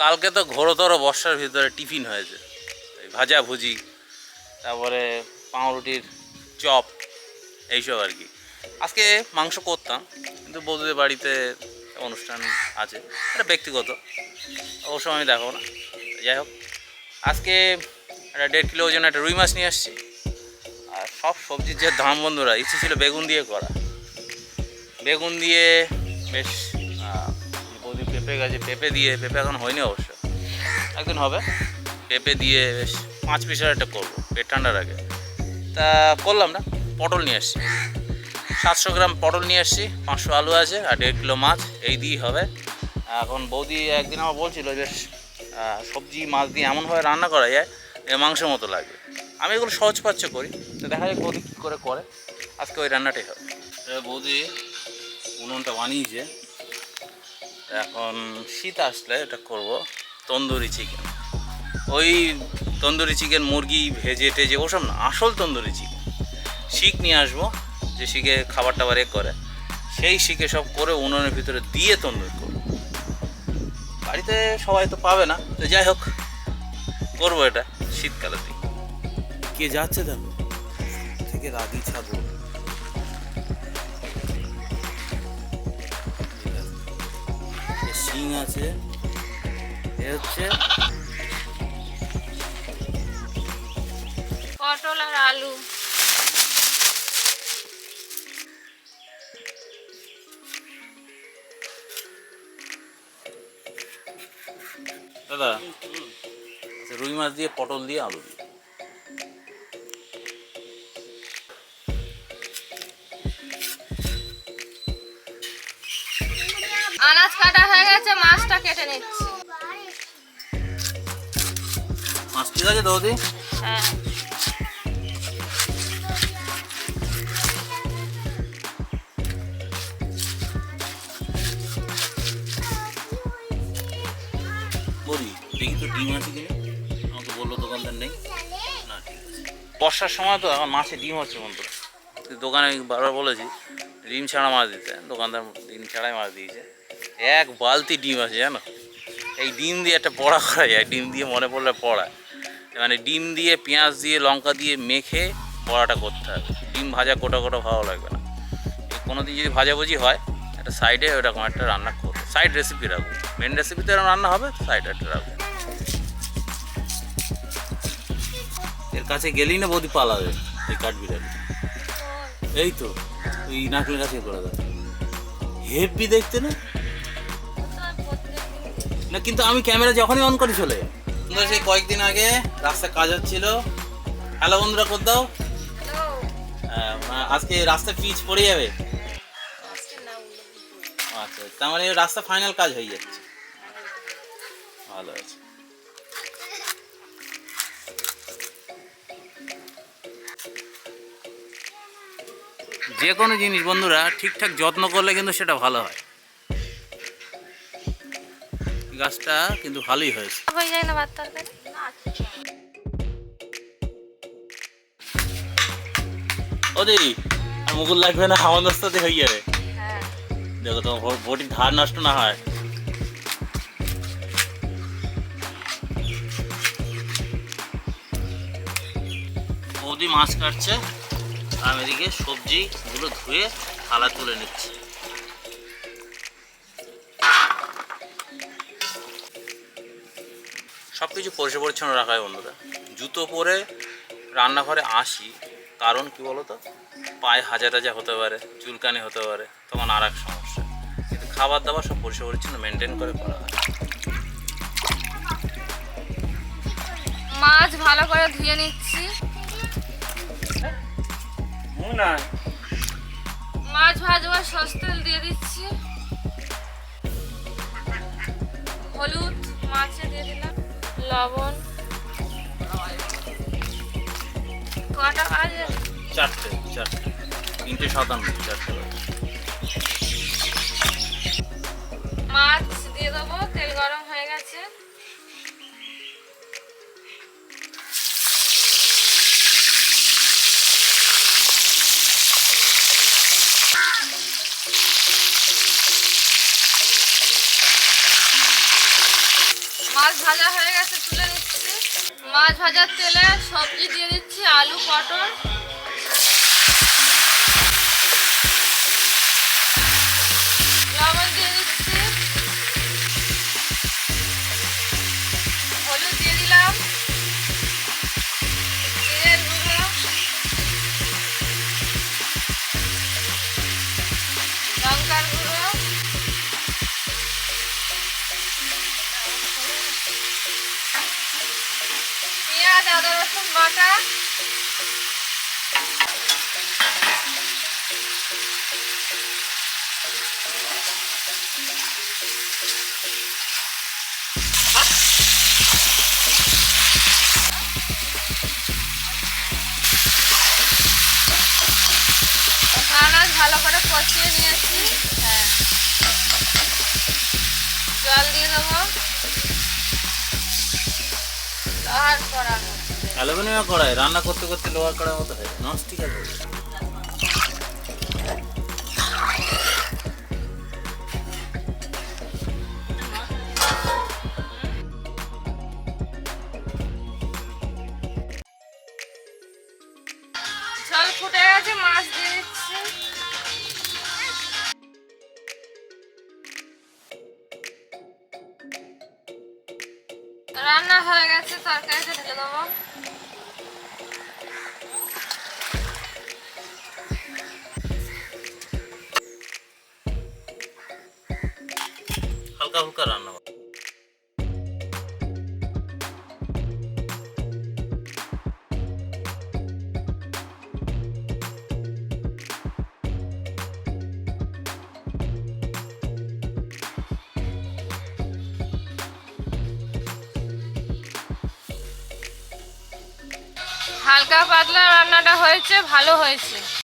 কালকে তো ঘোরতর বর্ষার ভিতরে টিফিন হয়েছে। ভাজা ভুজি, তারপরে পাউরুটির চপ, এইসব আর কি। আজকে মাংস করতাম, কিন্তু বৌদিদের বাড়িতে অনুষ্ঠান আছে, এটা ব্যক্তিগত অবশ্য আমি দেখাবো না। যাই হোক, আজকে একটা দেড় কিলো ওজন একটা রুই মাছ নিয়ে আসছি। আর সব সবজির যে দাম বন্ধুরা, ইচ্ছে ছিল বেগুন দিয়ে করা। বেগুন দিয়ে বেশ বৌদি পেঁপে গাছে, পেঁপে দিয়ে, পেঁপে এখন হয়নি অবশ্য। একদিন হবে। পেঁপে দিয়ে বেশ পাঁচ পিসের একটা করব, পেট ঠান্ডার আগে তা করলাম না, পটল নিয়ে আসছি। সাতশো গ্রাম পটল নিয়ে আসছি, পাঁচশো আলু আছে আর দেড় কিলো মাছ, এই দিয়েই হবে। এখন বৌদি একদিন আমার বলছিল যে সবজি, মাছ দিয়ে এমনভাবে রান্না করা যায় মাংসের মতো লাগবে। আমি এগুলো সহজ পাচ্ছ করি, তো দেখা যায় বৌদি কী করে করে। আজকে ওই রান্নাটাই হবে। বৌদি, উনুনটা বানিয়েছে। এখন শীত আসলে এটা করব তন্দুরি চিকেন ওই তন্দুরি চিকেন মুরগি ভেজে টেজে, ওসব না, আসল তন্দুরি চিকেন শিক নিয়ে আসব, যে শিখে খাবার টাবার এ করে। সেই শিখে সব করে উনুনের ভিতরে দিয়ে তন্দুরি করব। বাড়িতে সবাই তো পাবে না, তো যাই হোক, করব এটা শীতকালে দিই কে যাচ্ছে দেখো, থেকে রাগি ছাড়বো শিং আছে। এ হচ্ছে পটল আর আলু। দাদা আচ্ছা, রুই মাছ দিয়ে পটল দিয়ে আলু দিয়ে। কাটা মাছটা কেটে নিচ্ছি। মাছ ঠিক আছে দৌদি? হ্যাঁ। বলি দেখি তো ডিম আছে আমাকে বলল দোকানদার নেই। না ঠিক আছে। বর্ষার সময় তো এখন মাছে ডিম হচ্ছে বন্ধুরা দোকানে বারবার বলেছি ডিম ছাড়া মাছ দিতে। দোকানদার ডিম ছাড়াই মাছ দিয়েছে। এক বালতি ডিম আছে জানো? এই ডিম দিয়ে একটা পড়া করা যায়, ডিম দিয়ে মনে পড়লে পড়া। মানে ডিম দিয়ে, পেঁয়াজ দিয়ে, লঙ্কা দিয়ে মেখে পড়াটা করতে হবে ডিম ভাজা কোটা কোটা ভালো লাগবে না। কোনো দিন যদি ভাজাভুজি হয়, একটা সাইডে ওরকম একটা রান্না করব সাইড রেসিপি রাখব মেন রেসিপিতে এরকম রান্না হবে সাইডে একটা রাখব এর কাছে গেলেই না বৌদি পালাবে, এই কাঠ কাঠবিড়ালি এই তো ওই নারকেলের কাছে করে দেয় হেভি দেখতে না? না কিন্তু আমি ক্যামেরা যখনই অন করি চলে সেই কয়েকদিন আগে রাস্তায় কাজ হচ্ছিল। হ্যালো বন্ধুরা কর দাও। আহ, আজকে রাস্তায় পিচ পড়ে যাবে। আচ্ছা তার মানে রাস্তা ফাইনাল কাজ হয়ে যাচ্ছে। ভালো আছে। যে কোনো জিনিস বন্ধুরা ঠিকঠাক যত্ন করলে কিন্তু সেটা ভালো হয়। গাছটা কিন্তু ভালোই হয়েছে। হয়ে যায় না ভাত তরকারি? ওদি মুকুল লাগবে না আমার রাস্তাতে হয়ে যাবে। হ্যাঁ। দেখো তোমার বটির ধার নষ্ট না হয়। বৌদি মাছ কাটছে আমি এদিকে সবজিগুলো ধুয়ে থালা তুলে নিচ্ছি। সব কিছু পরিষ্কার পরিচ্ছন্ন রাখা হয় বন্ধুরা জুতো পরে রান্নাঘরে আসি কারণ কি বলতো? পায়ে হাজা টাজা হতে পারে চুলকানি হতে পারে তখন আর এক সমস্যা। কিন্তু খাবার দাবার সব পরিষ্কার পরিচ্ছন্ন মেনটেন করে করা হয়। মাছ ভালো করে ধুয়ে নিচ্ছি। মাছ ভাজবার সস তেল দিয়ে দিচ্ছি। হলুদ মাছে দিয়ে দিলাম। লবণ। কটা বাজে? চারটে চারটে। তিনটে সাতান্ন চারটে। মাছ ভাজা হয়ে গেছে তুলে নিচ্ছি। মাছ ভাজার তেলে সবজি দিয়ে দিচ্ছি আলু পটল। বাটা ভালো করে কষিয়ে নিয়েছি। হ্যাঁ। জল দিয়ে দেবো। আর মধ্যে অ্যালুমিনিয়াম কড়াই রান্না করতে করতে লোহার কড়াই মতো হয় ননস্টিক আছে। জল ফুটে গেছে মাছ দিয়ে দিচ্ছি। রান্না হয়ে গেছে তরকারিতে ঢেলে দেবো। হালকা ফুলকা রান্না। হালকা পাতলা রান্নাটা হয়েছে ভালো হয়েছে